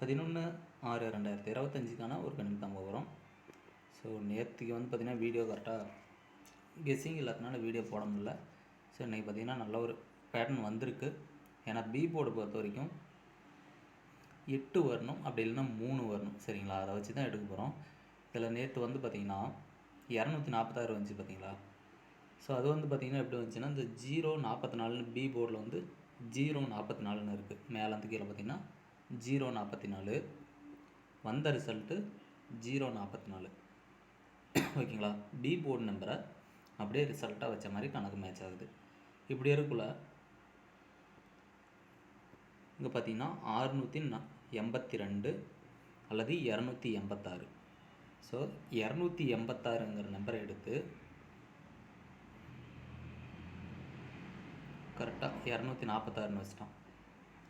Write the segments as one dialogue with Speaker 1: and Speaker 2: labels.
Speaker 1: பதினொன்று ஆறு ரெண்டாயிரத்தி இருபத்தஞ்சிக்கான ஒரு கணக்கு தான் வரும் ஸோ நேற்றுக்கு வந்து பார்த்திங்கன்னா வீடியோ கரெக்டாக கெஸ்ஸிங் இல்லாதனால வீடியோ போட முடியல. ஸோ இன்றைக்கி பார்த்திங்கன்னா நல்ல ஒரு பேட்டர்ன் வந்திருக்கு. ஏன்னா பி போர்டு பொறுத்த வரைக்கும் எட்டு வரணும் அப்படி இல்லைன்னா மூணு வரணும். சரிங்களா? அதை வச்சு தான் எடுக்க போகிறோம் இதில் நேற்று வந்து பார்த்திங்கன்னா இரநூத்தி நாற்பத்தாறு வந்துச்சு பார்த்தீங்களா ஸோ அது வந்து பார்த்திங்கன்னா எப்படி வந்துச்சுன்னா இந்த ஜீரோ நாற்பத்தி நாலுன்னு பி போர்டில் வந்து ஜீரோ நாற்பத்தி நாலுன்னு இருக்குது மேலேருந்து கீழே பார்த்திங்கன்னா ஜீரோ நாற்பத்தி நாலு. வந்த ரிசல்ட்டு ஜீரோ நாற்பத்தி நாலு. ஓகேங்களா? பி போர்டு நம்பரை அப்படியே ரிசல்ட்டாக வச்ச மாதிரி கணக்கு மேட்ச் ஆகுது. இப்படி இருக்குள்ள இங்கே பார்த்தீங்கன்னா ஆறுநூற்றி ந எண்பத்தி ரெண்டு அல்லது இரநூத்தி எண்பத்தாறு. ஸோ இரநூத்தி எண்பத்தாறுங்கிற நம்பரை எடுத்து கரெக்டாக இரநூத்தி நாற்பத்தாறுன்னு வச்சிட்டோம்.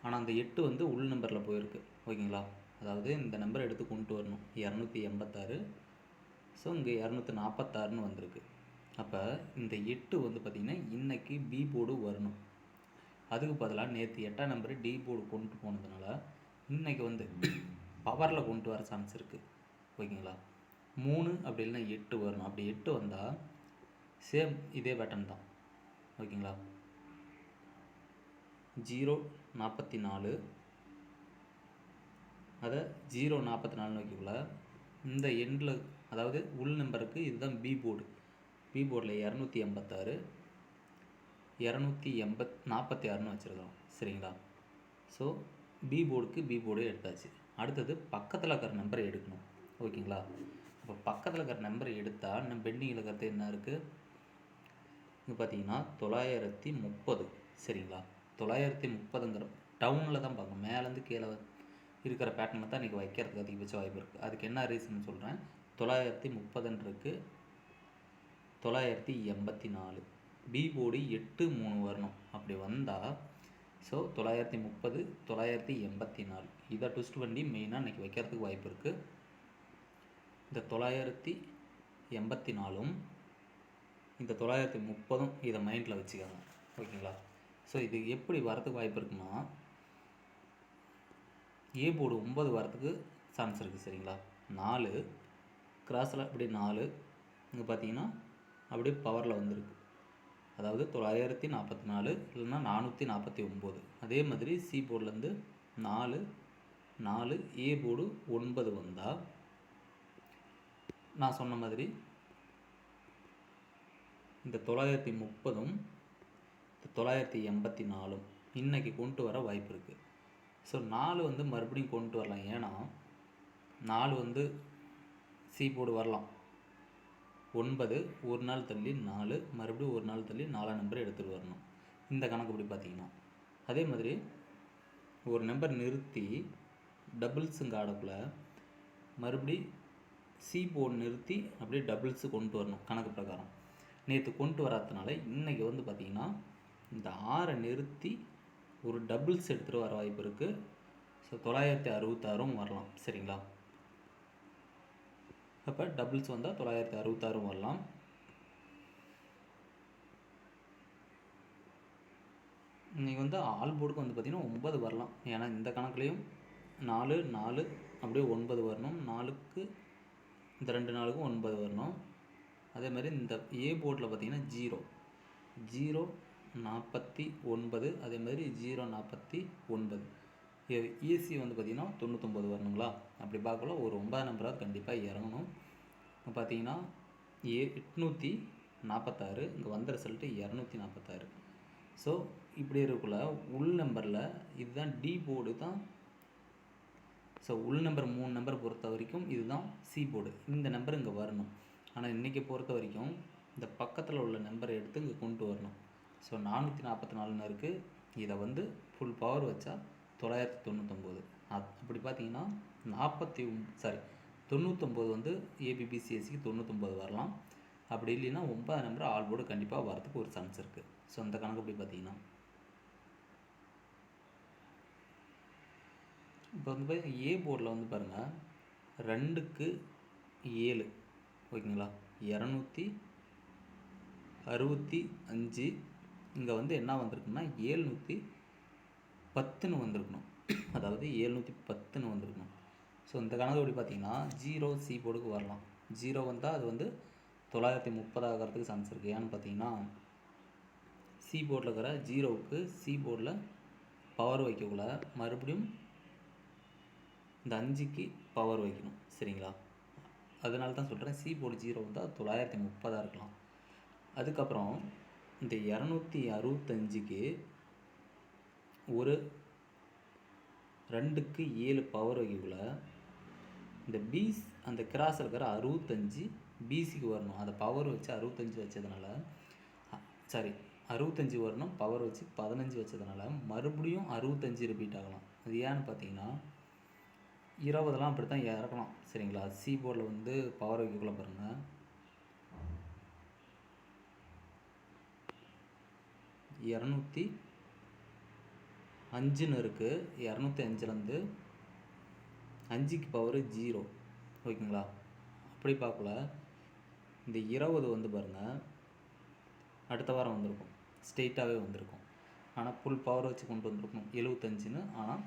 Speaker 1: ஆனால் அந்த எட்டு வந்து உள் நம்பரில் போயிருக்கு. ஓகேங்களா? அதாவது இந்த நம்பரை எடுத்து கொண்டு வரணும். இரநூத்தி எண்பத்தாறு. ஸோ இங்கே இரநூத்தி நாற்பத்தாறுன்னு வந்திருக்கு. அப்போ இந்த எட்டு வந்து பார்த்திங்கன்னா இன்றைக்கி பி போர்டு வரணும். அதுக்கு பதிலாக நேற்று எட்டாம் நம்பரு டி போர்டு கொண்டு போனதுனால இன்றைக்கி வந்து பவரில் கொண்டு வர சான்ஸ் இருக்குது ஓகேங்களா? மூணு அப்படி இல்லைன்னா எட்டு வரணும். அப்படி எட்டு வந்தால் சேம் இதே பேட்டர்ன் தான். ஓகேங்களா? ஜீரோ நாற்பத்தி நாலு அதை ஜீரோ நாற்பத்தி நாலுன்னு வைக்கக்குள்ள இந்த எண்டில் அதாவது உள் நம்பருக்கு இதுதான் பி போர்டு பி போர்டில் இரநூத்தி எண்பத்தாறு இரநூத்தி எண்பத் நாற்பத்தி ஆறுன்னு வச்சுருக்கோம் சரிங்களா? ஸோ பி போர்டுக்கு பி போர்டு எடுத்தாச்சு. அடுத்தது பக்கத்தில் இருக்கிற நம்பரை எடுக்கணும். ஓகேங்களா? இப்போ பக்கத்தில் இருக்கிற நம்பரை எடுத்தால் இன்னும் பெண்டிங்கில் இருக்கிறது என்ன இருக்குது இங்கே பார்த்தீங்கன்னா தொள்ளாயிரத்தி முப்பது. சரிங்களா? தொள்ளாயிரத்தி முப்பதுங்கிற டவுனில் தான் பார்க்கணும். மேலேருந்து கீழே இருக்கிற பேட்டர்னில் தான் இன்றைக்கி வைக்கிறதுக்கு அதிகபட்ச வாய்ப்பு இருக்குது அதுக்கு என்ன ரீசன் சொல்கிறேன் தொள்ளாயிரத்தி முப்பதுன்றிருக்கு தொள்ளாயிரத்தி எண்பத்தி நாலு. பி போடி எட்டு மூணு வரணும். அப்படி வந்தால் ஸோ தொள்ளாயிரத்தி முப்பது தொள்ளாயிரத்தி எண்பத்தி நாலு. இதை ட்விஸ்ட் பண்ணி மெயினாக இன்றைக்கி வைக்கிறதுக்கு வாய்ப்பு இருக்குது இந்த தொள்ளாயிரத்தி எண்பத்தி நாலும் இந்த தொள்ளாயிரத்தி முப்பதும் இதை மைண்டில் வச்சுக்கோங்க. ஓகேங்களா? ஸோ இது எப்படி வரதுக்கு வாய்ப்பு இருக்குன்னா ஏ போர்டு ஒம்பது வரத்துக்கு சான்ஸ் இருக்குது சரிங்களா? நாலு கிராஸில் அப்படியே நாலு இங்கே பார்த்தீங்கன்னா அப்படியே பவரில் வந்திருக்கு. அதாவது தொள்ளாயிரத்தி நாற்பத்தி நாலு இல்லைன்னா நானூற்றி நாற்பத்தி ஒம்பது அதே மாதிரி சி போர்டுலேருந்து நாலு நாலு ஏ போர்டு ஒன்பது வந்தால் நான் சொன்ன மாதிரி இந்த தொள்ளாயிரத்தி முப்பதும் தொள்ளாயிரத்தி எண்பத்தி நாலும் இன்றைக்கி கொண்டு வர வாய்ப்பு இருக்குது ஸோ நாலு வந்து மறுபடியும் கொண்டு வரலாம். ஏன்னா நாலு வந்து சி போர்டு வரலாம். ஒன்பது ஒரு நாள் தள்ளி நாலு மறுபடியும் ஒரு நாள் தள்ளி நாலாம் நம்பர் எடுத்துகிட்டு வரணும். இந்த கணக்கு இப்படி பார்த்தீங்கன்னா அதே மாதிரி ஒரு நம்பர் நிறுத்தி டபுள்ஸுங்க ஆடக்குள்ள மறுபடி சி போர்டு நிறுத்தி அப்படியே டபுள்ஸு கொண்டு வரணும் கணக்கு பிரகாரம். நேற்று கொண்டு வராதனால இன்றைக்கி வந்து பார்த்திங்கன்னா இந்த ஆறை நிறுத்தி ஒரு டபுள்ஸ் எடுத்துகிட்டு வர வாய்ப்பு இருக்குது ஸோ தொள்ளாயிரத்தி அறுபத்தாறும் வரலாம். சரிங்களா? அப்போ டபுள்ஸ் வந்தால் தொள்ளாயிரத்தி அறுபத்தாறும் வரலாம். இன்றைக்கி வந்து ஆல் போர்டுக்கு வந்து பார்த்திங்கன்னா ஒன்பது வரலாம். ஏன்னா இந்த கணக்குலேயும் நாலு நாலு அப்படியே ஒன்பது வரணும். நாலுக்கு இந்த ரெண்டு நாளுக்கும் ஒன்பது வரணும். அதே மாதிரி இந்த ஏ போர்டில் பார்த்திங்கன்னா ஜீரோ ஜீரோ நாற்பத்தி ஒன்பது அதே மாதிரி ஜீரோ நாற்பத்தி ஒன்பது. ஈசி வந்து பார்த்திங்கன்னா தொண்ணூத்தொம்பது வரணுங்களா? அப்படி பார்க்கல ஒரு ஒன்பது நம்பராக கண்டிப்பாக இறங்கணும். இப்போ பார்த்தீங்கன்னா ஏ எட்நூற்றி நாற்பத்தாறு இங்கே வந்த ரிசல்ட்டு இரநூத்தி நாற்பத்தாறு. ஸோ இப்படி இருக்கக்குள்ள உள் நம்பரில் இதுதான் டி போர்டு தான். ஸோ உள் நம்பர் மூணு நம்பர் பொறுத்த வரைக்கும் இதுதான் சி போர்டு இந்த நம்பர் இங்கே வரணும். ஆனால் இன்றைக்கி பொறுத்த வரைக்கும் இந்த பக்கத்தில் உள்ள நம்பரை எடுத்து இங்கே கொண்டு வரணும். ஸோ நானூற்றி நாற்பத்தி நாலுன்னு இருக்குது இதை வந்து ஃபுல் பவர் வச்சா தொள்ளாயிரத்தி தொண்ணூத்தொம்பது. அப்படி பார்த்தீங்கன்னா நாற்பத்தி சாரி தொண்ணூத்தொம்பது வந்து ஏபிபிசிஎஸ்சிக்கு தொண்ணூத்தொம்பது வரலாம். அப்படி இல்லைன்னா ஒன்பது நம்பர் ஆல் போர்டு கண்டிப்பாக வரதுக்கு ஒரு சான்ஸ் இருக்குது ஸோ அந்த கணக்கு அப்படி பார்த்தீங்கன்னா இப்போ வந்து ஏ போர்டில் வந்து பாருங்கள் ரெண்டுக்கு ஏழு. ஓகேங்களா? இரநூத்தி அறுபத்தி அஞ்சு இங்கே வந்து என்ன வந்திருக்குன்னா ஏழ்நூற்றி பத்துன்னு வந்திருக்கணும். அதாவது ஏழ்நூற்றி பத்துன்னு வந்திருக்கணும். ஸோ இந்த கணக்கு எப்படி பார்த்தீங்கன்னா ஜீரோ சி போர்டுக்கு வரலாம். ஜீரோ வந்தால் அது வந்து தொள்ளாயிரத்தி முப்பது ஆகிறதுக்கு சான்ஸ் இருக்குது ஏன்னு பார்த்தீங்கன்னா சி போர்டில் இருக்கிற ஜீரோவுக்கு சி போர்டில் பவர் வைக்கக்குள்ள மறுபடியும் இந்த அஞ்சுக்கு பவர் வைக்கணும். சரிங்களா? அதனால தான் சொல்கிறேன் சி போர்டு ஜீரோ வந்தால் தொள்ளாயிரத்தி முப்பதாக இருக்கலாம். அதுக்கப்புறம் இந்த இரநூத்தி அறுபத்தஞ்சுக்கு ஒரு ரெண்டுக்கு ஏழு பவர் வைக்கக்குள்ள இந்த பீஸ் அந்த கிராஸ் இருக்கிற அறுபத்தஞ்சு பிசிக்கு வரணும். அந்த பவர் வச்சு அறுபத்தஞ்சு வச்சதுனால சாரி அறுபத்தஞ்சு வரணும் பவர் வச்சு பதினஞ்சு வச்சதுனால மறுபடியும் அறுபத்தஞ்சு ரிப்பீட் ஆகலாம். அது ஏன்னு பார்த்தீங்கன்னா இருபதெல்லாம் அப்படி தான் இறக்கலாம் சரிங்களா சி போர்டில் வந்து பவர் வைக்கக்குள்ளே பாருங்கள் இரநூத்தி அஞ்சுன்னு இருக்குது இரநூத்தி அஞ்சுலேருந்து அஞ்சுக்கு பவர் ஜீரோ ஓகேங்களா? அப்படி பார்க்கல இந்த இருபது வந்து பாருங்கள் அடுத்த வாரம் வந்திருக்கும். ஸ்ட்ரெயிட்டாகவே வந்திருக்கும். ஆனால் ஃபுல் பவர் வச்சு கொண்டு வந்திருக்கணும். எழுபத்தஞ்சுன்னு ஆனால்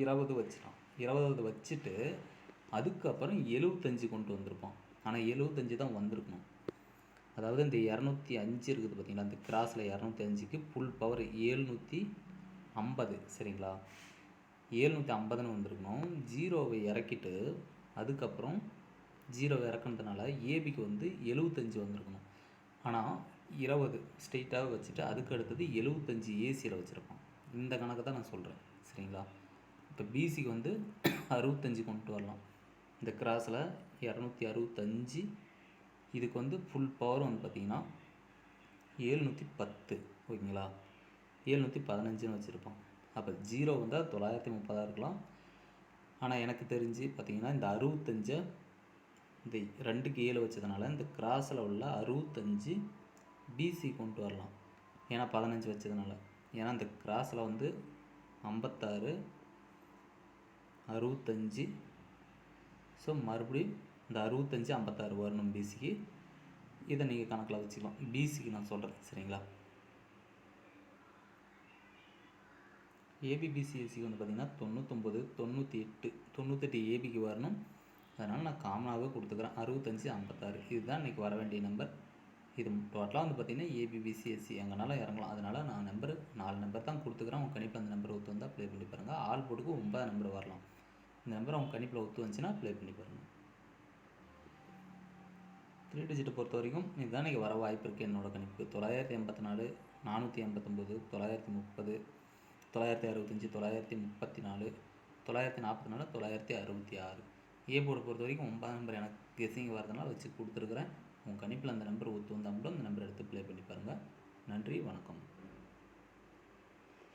Speaker 1: இருபது வச்சிட்டான். இருபது வச்சுட்டு அதுக்கப்புறம் எழுபத்தஞ்சு கொண்டு வந்திருப்போம் ஆனால் எழுபத்தஞ்சு தான் வந்திருக்கணும். அதாவது இந்த இரநூத்தி அஞ்சு இருக்குது பார்த்தீங்களா? இந்த கிராஸில் இரநூத்தி அஞ்சுக்கு ஃபுல் பவர் ஏழ்நூற்றி ஐம்பது. சரிங்களா? ஏழ்நூற்றி ஐம்பதுன்னு வந்திருக்கணும். ஜீரோவை இறக்கிட்டு அதுக்கப்புறம் ஜீரோவை இறக்குனதுனால ஏபிக்கு வந்து எழுபத்தஞ்சு வந்திருக்கணும். ஆனால் இருபது ஸ்ட்ரெயிட்டாக வச்சுட்டு அதுக்கு அடுத்தது எழுபத்தஞ்சு ஏசியில் வச்சுருப்பான். இந்த கணக்கு தான் நான் சொல்கிறேன் சரிங்களா? இப்போ பிசிக்கு வந்து அறுபத்தஞ்சி கொண்டு வரலாம். இந்த கிராஸில் இரநூத்தி அறுபத்தஞ்சு இதுக்கு வந்து ஃபுல் பவர் வந்து பார்த்திங்கன்னா ஏழ்நூற்றி பத்து ஓகேங்களா? ஏழ்நூற்றி பதினஞ்சுன்னு வச்சுருப்போம். அப்போ ஜீரோ வந்தால் தொள்ளாயிரத்தி முப்பதாக இருக்கலாம். ஆனால் எனக்கு தெரிஞ்சு பார்த்திங்கன்னா இந்த அறுபத்தஞ்சை இந்த ரெண்டுக்கு ஏழு வச்சதுனால இந்த கிராஸில் உள்ள அறுபத்தஞ்சு பிசி கொண்டு வரலாம். ஏன்னா பதினஞ்சு வச்சதுனால. ஏன்னா இந்த கிராஸில் வந்து ஐம்பத்தாறு அறுபத்தஞ்சு. ஸோ மறுபடியும் இந்த அறுபத்தஞ்சு ஐம்பத்தாறு வரணும் பிசிக்கு இதை நீங்கள் கணக்கில் வச்சுக்கலாம். பிசிக்கு நான் சொல்கிறேன் சரிங்களா? ஏபிபிசிஎஸ்சிக்கு e, வந்து பார்த்திங்கன்னா தொண்ணூத்தொம்பது தொண்ணூற்றி எட்டு தொண்ணூத்தெட்டு ஏபிக்கு வரணும். அதனால் நான் காமனாகவே கொடுத்துக்கிறேன். அறுபத்தஞ்சு ஐம்பத்தாறு. இதுதான் இன்றைக்கி வர வேண்டிய நம்பர் இது டோட்டலாக வந்து பார்த்திங்கன்னா ஏபிபிசிஎஸ்சி e, எங்கனாலும் இறங்கலாம். அதனால் நான் நம்பர் நாலு நம்பர் தான் கொடுத்துக்கிறேன். உங்கள் கணிப்பு அந்த நம்பர் ஒத்து வந்தால் ப்ளே பண்ணி பாருங்கள் ஆள் போட்டுக்கு ஒன்பது நம்பர் வரலாம். இந்த நம்பர் அவங்க கணிப்பில் ஒத்து வந்துச்சுன்னா ப்ளே பண்ணி பாருங்கள் த்ரீ டிஜிட்டை பொறுத்த வரைக்கும் இதுதான் இன்றைக்கி வர வாய்ப்பு இருக்குது என்னோடய கணிப்பு தொள்ளாயிரத்தி எண்பத்தி நாலு நானூற்றி எண்பத்தொம்போது தொள்ளாயிரத்தி முப்பது தொள்ளாயிரத்தி அறுபத்தஞ்சி தொள்ளாயிரத்தி முப்பத்தி நாலு தொள்ளாயிரத்தி நாற்பத்தி நாலு தொள்ளாயிரத்தி அறுபத்தி ஆறு ஏ போர்டு பொறுத்த வரைக்கும் ஒன்பதாம் நம்பர் எனக்கு கெஸிங் வரதுனால வச்சு கொடுத்துருக்குறேன். உங்கள் கணிப்பில் அந்த நம்பர் ஒத்து வந்தால் மட்டும் அந்த நம்பர் எடுத்து ப்ளே பண்ணி பாருங்கள் நன்றி வணக்கம்.